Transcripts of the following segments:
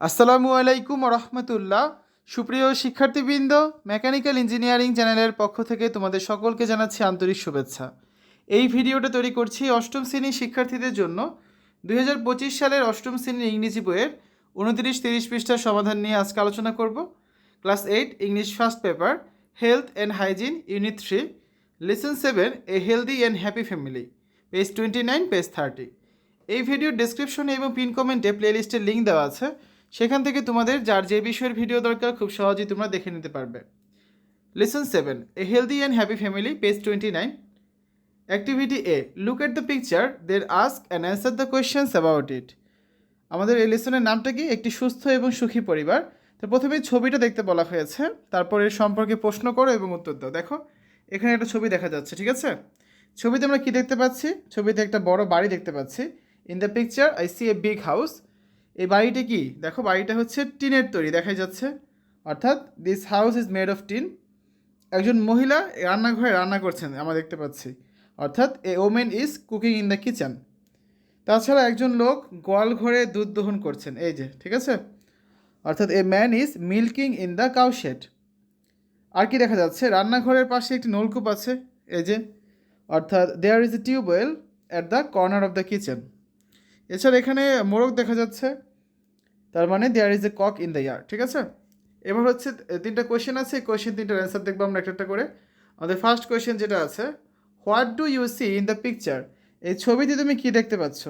আসসালামু আলাইকুম রহমতুল্লাহ। সুপ্রিয় শিক্ষার্থীবৃন্দ, মেকানিক্যাল ইঞ্জিনিয়ারিং চ্যানেলের পক্ষ থেকে তোমাদের সকলকে জানাচ্ছি আন্তরিক শুভেচ্ছা। এই ভিডিওটা তৈরি করছি অষ্টম শ্রেণির শিক্ষার্থীদের জন্য। দু হাজার পঁচিশ সালের অষ্টম শ্রেণির ইংরেজি বইয়ের উনত্রিশ তিরিশ পৃষ্ঠার সমাধান নিয়ে আজকে আলোচনা করব। Class eight, English first paper, health and hygiene, unit three, lesson seven, a healthy and happy family, page twenty nine, page thirty. এই ভিডিওর ডেসক্রিপশনে এবং পিন কমেন্টে প্লেলিস্টের লিঙ্ক দেওয়া আছে। সেখান থেকে তোমাদের যার যে বিষয়ের ভিডিও দরকার খুব সহজেই তোমরা দেখে নিতে পারবে। Lesson seven a healthy and happy family page twenty nine activity a look at the picture there ask and answer the questions about it আমাদের এই লেসনের নামটা কি? একটি সুস্থ এবং সুখী পরিবার। তো প্রথমে ছবিটা দেখতে বলা হয়েছে, তারপরে এর সম্পর্কে প্রশ্ন করো এবং উত্তর দাও। দেখো, এখানে একটা ছবি দেখা যাচ্ছে, ঠিক আছে? ছবিতে আমরা কি দেখতে পাচ্ছি? ছবিতে একটা বড় বাড়ি দেখতে পাচ্ছি। In the picture I see a big house এই বাড়িটা কি? দেখো, বাড়িটা হচ্ছে টিনের তৈরি, দেখাই যাচ্ছে। অর্থাৎ this house is made of tin একজন মহিলা রান্নাঘরে রান্না করছেন, আমরা দেখতে পাচ্ছি। অর্থাৎ a woman is cooking in the kitchen তাছাড়া একজন লোক গোয়াল ঘরে দুধ দহন করছেন, এই যে, ঠিক আছে? অর্থাৎ a man is milking in the cow shed আর কি দেখা যাচ্ছে? রান্নাঘরের পাশে একটি নলকূপ আছে, এই যে। অর্থাৎ there is a tubewell at the corner of the kitchen এছাড়া এখানে মোরগ দেখা যাচ্ছে। তার মানে there is a cock in the yard ঠিক আছে? এবার হচ্ছে তিনটা কোয়েশ্চেন আছে, এই কোয়েশ্চেন তিনটার অ্যান্সার দেখব আমরা একটা একটা করে। আমাদের ফার্স্ট কোয়েশ্চেন যেটা আছে what do you see in the picture এই ছবিতে তুমি কি দেখতে পাচ্ছ?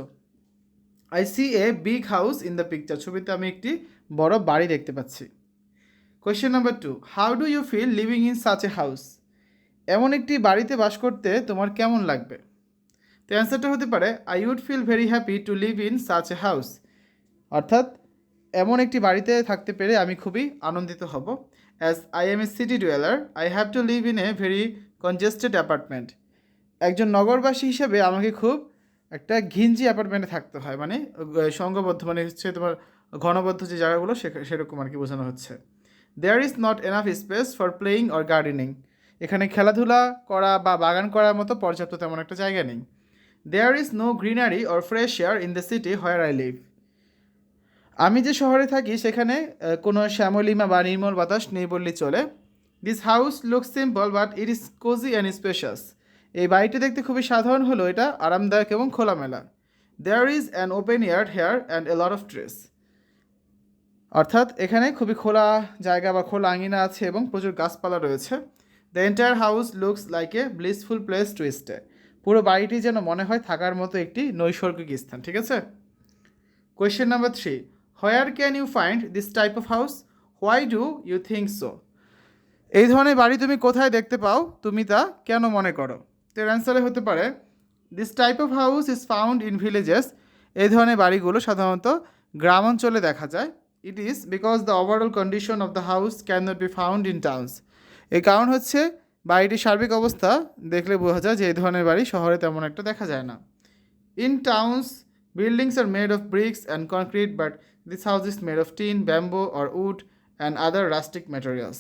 I see a big house in the picture ছবিতে আমি একটি বড় বাড়ি দেখতে পাচ্ছি। Question number two how do you feel living in such a house এমন একটি বাড়িতে বাস করতে তোমার কেমন লাগবে? তো অ্যান্সারটা হতে পারে I would feel very happy to live in such a house অর্থাৎ এমন একটি বাড়িতে থাকতে পেরে আমি খুবই আনন্দিত হব। As I am a city dweller I have to live in a very congested apartment একজন নগরবাসী হিসেবে আমাকে খুব একটা ঘিঞ্জি অ্যাপার্টমেন্টে থাকতে হয় মানে সংঘবদ্ধ মানে হচ্ছে তোমার ঘনবদ্ধ যে জায়গাগুলো সেরকম আর কি বোঝানো হচ্ছে। There is not enough space for playing or gardening এখানে খেলাধুলা করা বা বাগান করার মতো পর্যাপ্ত তেমন একটা জায়গা নেই। There is no greenery or fresh air in the city where I live আমি যে শহরে থাকি, সেখানে কোনো শ্যামলিমা বা নির্মল বাতাস নেই বললেই চলে। This house look simple but it is cosy and spacious এই বাড়িটি দেখতে খুবই সাধারণ হলো এটা আরামদায়ক এবং খোলামেলা। There is an open yard here and a lot of trees অর্থাৎ এখানে খুবই খোলা জায়গা বা খোলা আঙিনা আছে এবং প্রচুর গাছপালা রয়েছে। The entire house looks like a blissful place to stay পুরো বাড়িটি যেন মনে হয় থাকার মতো একটি নৈসর্গিক স্থান, ঠিক আছে? Question number three where can you find this type of house why do you think so এই ধরনের বাড়ি তুমি কোথায় দেখতে পাও তুমি তা কেন মনে করো? তো এর অ্যান্সারে হতে পারে this type of house is found in villages এই ধরনের বাড়িগুলো সাধারণত গ্রাম অঞ্চলে দেখা যায়। It is because the overall condition of the house can not be found in towns এই কারণ হচ্ছে বাড়িটির সার্বিক অবস্থা দেখলে বোঝা যায় যে এই ধরনের বাড়ি শহরে তেমন একটা দেখা যায় না। In towns buildings are made of bricks and concrete, but this house is made of tin, bamboo, or wood and other rustic materials.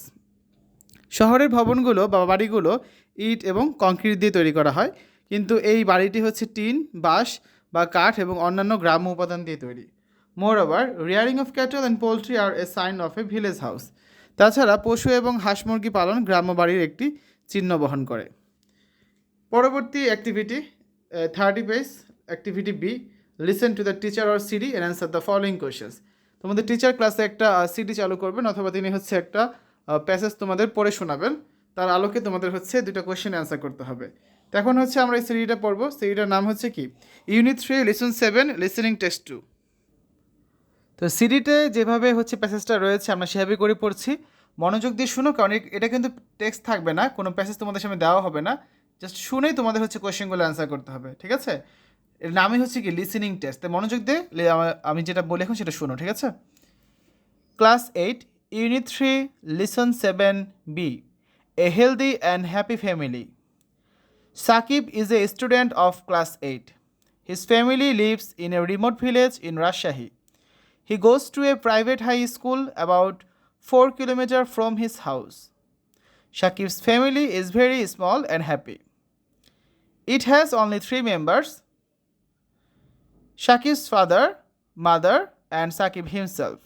শহরের ভবনগুলো বা বাড়িগুলো ইট এবং কংক্রিট দিয়ে তৈরি করা হয়। কিন্তু এই বাড়িটি হচ্ছে টিন বাঁশ বা কাঠ এবং অন্যান্য গ্রাম্য উপাদান দিয়ে তৈরি। Moreover rearing of cattle and poultry are a sign of a village house তাছাড়া পশু এবং হাঁস মুরগি পালন গ্রাম্য বাড়ির একটি চিহ্ন বহন করে। পরবর্তী activity thirty page activity B listen to the teacher or CD and answer the following questions তোমাদের টিচার ক্লাসে একটা সিডি চালু করবেন অথবা তিনি হচ্ছে একটা প্যাসেজ তোমাদের পড়ে শোনাবেন। তার আলোকে তোমাদের হচ্ছে দুটো কোয়েশ্চেন অ্যান্সার করতে হবে। তো এখন হচ্ছে আমরা এই সিডিটা পড়ব। সিডিটার নাম হচ্ছে কি? Unit three lesson seven listening test two তো সিডিতে যেভাবে হচ্ছে প্যাসেজটা রয়েছে, আমরা সেভাবে করে পড়ছি। মনোযোগ দিয়ে শুনো, কারণ এটা কিন্তু টেক্সট থাকবে না। কোনো প্যাসেজ তোমাদের সামনে দেওয়া হবে না। জাস্ট শুনেই তোমাদের হচ্ছে কোয়েশ্চেনগুলো অ্যান্সার করতে হবে। ঠিক আছে? এর নামই হচ্ছে কি লিসেনিং টেস্ট তাই মনোযোগ দিয়ে আমি যেটা বলি এখন সেটা শুনো, ঠিক আছে? Class eight unit three lesson seven B a healthy and happy family Shakib is a student of class eight his family lives in a remote village in Rajshahi he goes to a private high school about four kilometre from his house Shakib's family is very small and happy it has only three members Shakib's father, mother, and Sakib himself.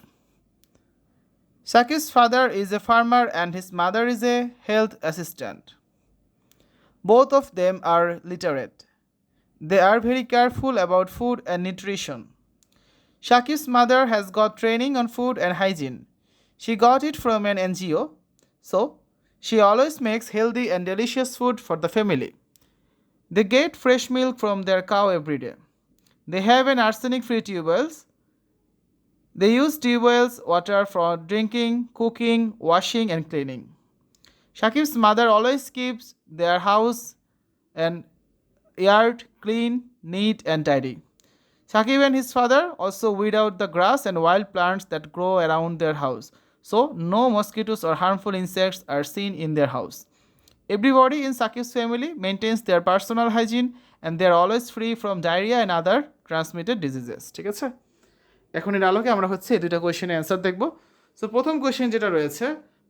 Sakib's father is a farmer and his mother is a health assistant. Both of them are literate. They are very careful about food and nutrition. Shakib's mother has got training on food and hygiene. She got it from an NGO, so she always makes healthy and delicious food for the family. They get fresh milk from their cow every day. They have an arsenic free tubewells. They use tubewells water for drinking, cooking, washing, and cleaning. Shakib's mother always keeps their house and yard clean, neat, and tidy. Shakib and his father also weed out the grass and wild plants that grow around their house, so no mosquitoes or harmful insects are seen in their house. Everybody in Sakib's family maintains their personal hygiene and they are always free from diarrhea and other transmitted diseases. ঠিক আছে? এখন এর আলোকে আমরা হচ্ছে এই দুটো কোয়েশ্চেনের অ্যান্সার দেখব। সো প্রথম কোয়েশ্চেন যেটা রয়েছে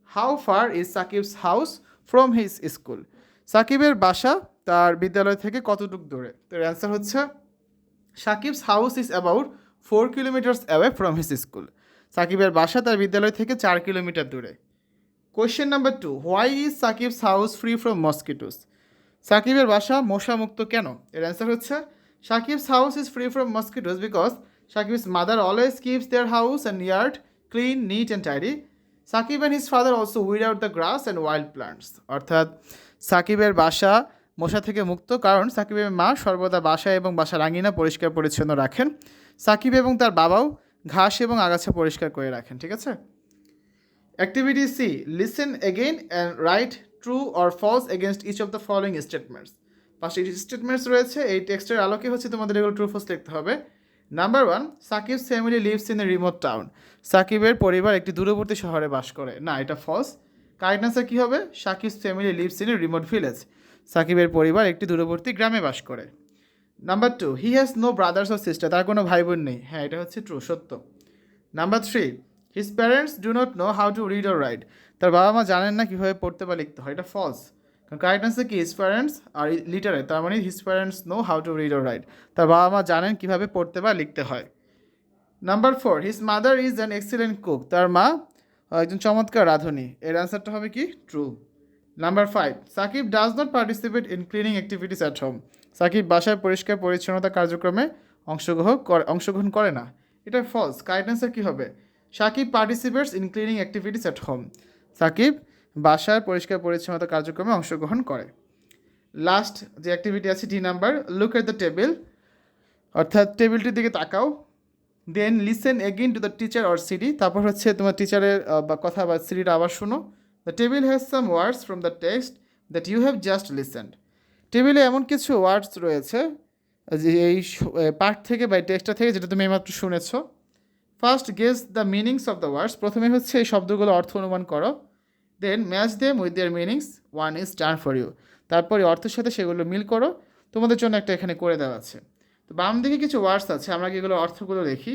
how far is Shakib's house from his school সাকিবের বাসা তার বিদ্যালয় থেকে কতটুক দূরে? তো অ্যান্সার হচ্ছে Shakib's house is about four kilometres away from his school সাকিবের বাসা তার বিদ্যালয় থেকে চার কিলোমিটার দূরে। Question number two why is Shakib's house free from mosquitoes সাকিবের বাসা মশামুক্ত কেন? এর অ্যান্সার হচ্ছে Shakib's house is free from mosquitoes because Shakib's mother always keeps their house and yard clean neat and tidy Shakib and his father also weed out the grass and wild plants অর্থাৎ সাকিবের বাসা মশা থেকে মুক্ত কারণ সাকিবের মা সর্বদা বাসা এবং বাসা রাঙিনা পরিষ্কার পরিচ্ছন্ন রাখেন। সাকিব এবং তার বাবাও ঘাস এবং আগাছা পরিষ্কার করে রাখেন, ঠিক আছে? Activity C listen again and write true or false against each of the following statements পাঁচটি স্টেটমেন্টস রয়েছে, এই টেক্সটের আলোকে হচ্ছে তোমাদের এগুলো ট্রু ফলস লিখতে হবে। Number one Shakib family lives in a remote town সাকিবের পরিবার একটি দূরবর্তী শহরে বাস করে। না, এটা ফলস কারেক্ট আনসার কী হবে? Shakib family lives in a remote village সাকিবের পরিবার একটি দূরবর্তী গ্রামে বাস করে। Number two he has no brothers or sister তার কোনো ভাই বোন নেই। হ্যাঁ এটা হচ্ছে ট্রু সত্য। Number three his parents do not know how to read or write তার বাবা মা জানেন না কীভাবে পড়তে বা লিখতে হয়। এটা ফলস কারণ কারেক্ট আনসার কি? হিজ প্যারেন্টস আর লিটারে তার মানে his parents know how to read or write তার বাবা মা জানেন কীভাবে পড়তে বা লিখতে হয়। Number four his mother is an excellent cook তার মা একজন চমৎকার রাঁধুনি। এর অ্যান্সারটা হবে কি? True number five Sakib does not participate in cleaning activities at home Sakib বাসায় পরিষ্কার পরিচ্ছন্নতা কার্যক্রমে অংশগ্রহণ করে অংশগ্রহণ করে না। এটা ফলস অ্যান্সার কী হবে? Sakib participates in cleaning activities at home Sakib বাসার পরিষ্কার পরিচ্ছন্নতা কার্যক্রমে অংশগ্রহণ করে। লাস্ট যে অ্যাক্টিভিটি আছে D number look at the table অর্থাৎ টেবিলটির দিকে তাকাও। Then listen again to the teacher or CD তারপর হচ্ছে তোমার টিচারের বা কথা বা সিডিটা আবার শোনো। The table has some words from the text that you have just listened টেবিলে এমন কিছু ওয়ার্ডস রয়েছে, যে এই পাঠ থেকে বা টেক্সটটা থেকে যেটা তুমি এইমাত্র শুনেছো। First guess the meanings of the words প্রথমে হচ্ছে এই শব্দগুলো অর্থ অনুমান করো। Then match them with their meanings one is done for you তারপরে অর্থের সাথে সেগুলো মিল করো। তোমাদের জন্য একটা এখানে করে দেওয়া আছে। তো বাম দিকে কিছু ওয়ার্ডস আছে, আমরা এগুলো অর্থগুলো দেখি?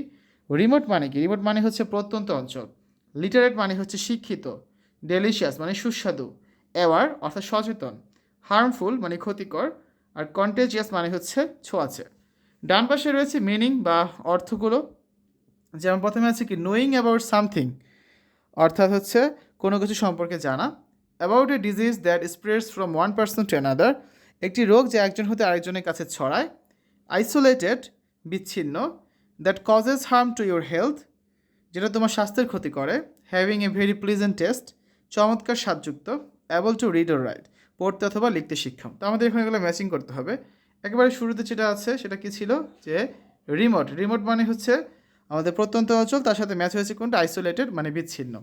রিমোট মানে কি? রিমোট মানে হচ্ছে প্রত্যন্ত অঞ্চল। লিটারেট মানে হচ্ছে শিক্ষিত। ডেলিশিয়াস মানে সুস্বাদু। অ্যাওয়ার অর্থাৎ সচেতন। হার্মফুল মানে ক্ষতিকর। আর কন্টেজিয়াস মানে হচ্ছে ছোঁয়াচে। ডান পাশে রয়েছে মিনিং বা অর্থগুলো। যেমন প্রথমে আছে কি নোয়িং অ্যাবাউট সামথিং অর্থাৎ হচ্ছে কোনো কিছু সম্পর্কে জানা about a disease that spreads from one person to another একটি রোগ যে একজন হতে আরেকজনের কাছে ছড়ায় আইসোলেটেড বিচ্ছিন্ন that causes harm to your health যেটা তোমার স্বাস্থ্যের ক্ষতি করে having a very pleasant taste চমৎকার স্বাদযুক্ত able to read or write পড়তে অথবা লিখতে শিক্ষম। তো আমাদের এখানে এগুলো ম্যাচিং করতে হবে। একেবারে শুরুতে যেটা আছে সেটা কি ছিল? যে রিমোট রিমোট মানে হচ্ছে আমাদের প্রত্যন্ত অঞ্চল, তার সাথে ম্যাচ হয়েছে কোনটা? আইসোলেটেড মানে বিচ্ছিন্ন।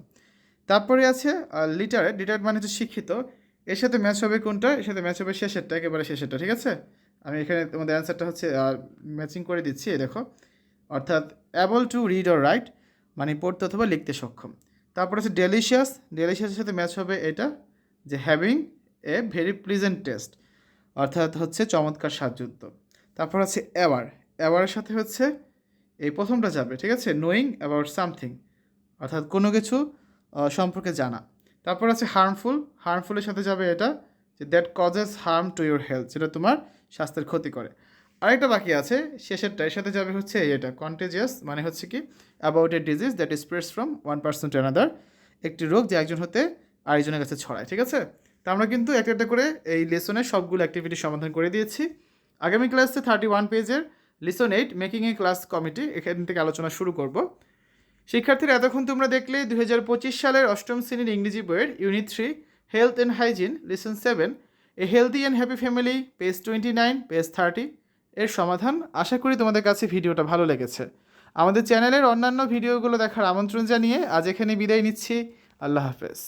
তারপরে আছে লিটারেট লিটারেট মানে হচ্ছে শিক্ষিত। এর সাথে ম্যাচ হবে কোনটা? এর সাথে ম্যাচ হবে শেষেরটা, একেবারে শেষেরটা, ঠিক আছে? আমি এখানে তোমাদের অ্যান্সারটা হচ্ছে ম্যাচিং করে দিচ্ছি দেখো। অর্থাৎ able to read or write মানে পড়তে অথবা লিখতে সক্ষম। তারপর আছে ডেলিশিয়াস ডেলিশিয়াসের সাথে ম্যাচ হবে এটা, যে having a very pleasant taste অর্থাৎ হচ্ছে চমৎকার স্বাদযুক্ত। তারপর আছে অ্যাওয়ার অ্যাওয়ারের সাথে হচ্ছে এই প্রথমটা যাবে, ঠিক আছে? নোয়িং অ্যাবাউট সামথিং অর্থাৎ কোনো কিছু সম্পর্কে জানা। তারপর আছে হার্মফুল হার্মফুলের সাথে যাবে এটা, যে that causes harm to your health যেটা তোমার স্বাস্থ্যের ক্ষতি করে। আরেকটা বাকি আছে, শেষেরটা, এর সাথে যাবে হচ্ছে এটা কন্টেজিয়াস মানে হচ্ছে কি? About a disease that spreads from one person to another একটি রোগ যে একজন হতে আরেকজনের কাছে ছড়ায়, ঠিক আছে? তো আমরা কিন্তু একটা একটা করে এই লেসনের সবগুলো অ্যাক্টিভিটি সমাধান করে দিয়েছি। আগামী ক্লাসে থার্টি ওয়ান পেজের lesson eight, making a class committee, এখান থেকে আলোচনা শুরু করব। শিক্ষার্থীরা, এতক্ষণ তোমরা দেখলে দুই হাজার পঁচিশ সালের অষ্টম শ্রেণির ইংরেজি বইয়ের unit three health and hygiene lesson seven a healthy and happy family page twenty nine page thirty এর সমাধান। আশা করি তোমাদের কাছে ভিডিওটা ভালো লেগেছে। আমাদের চ্যানেলের অন্যান্য ভিডিওগুলো দেখার আমন্ত্রণ জানিয়ে আজ এখানে বিদায় নিচ্ছি। আল্লাহ হাফেজ।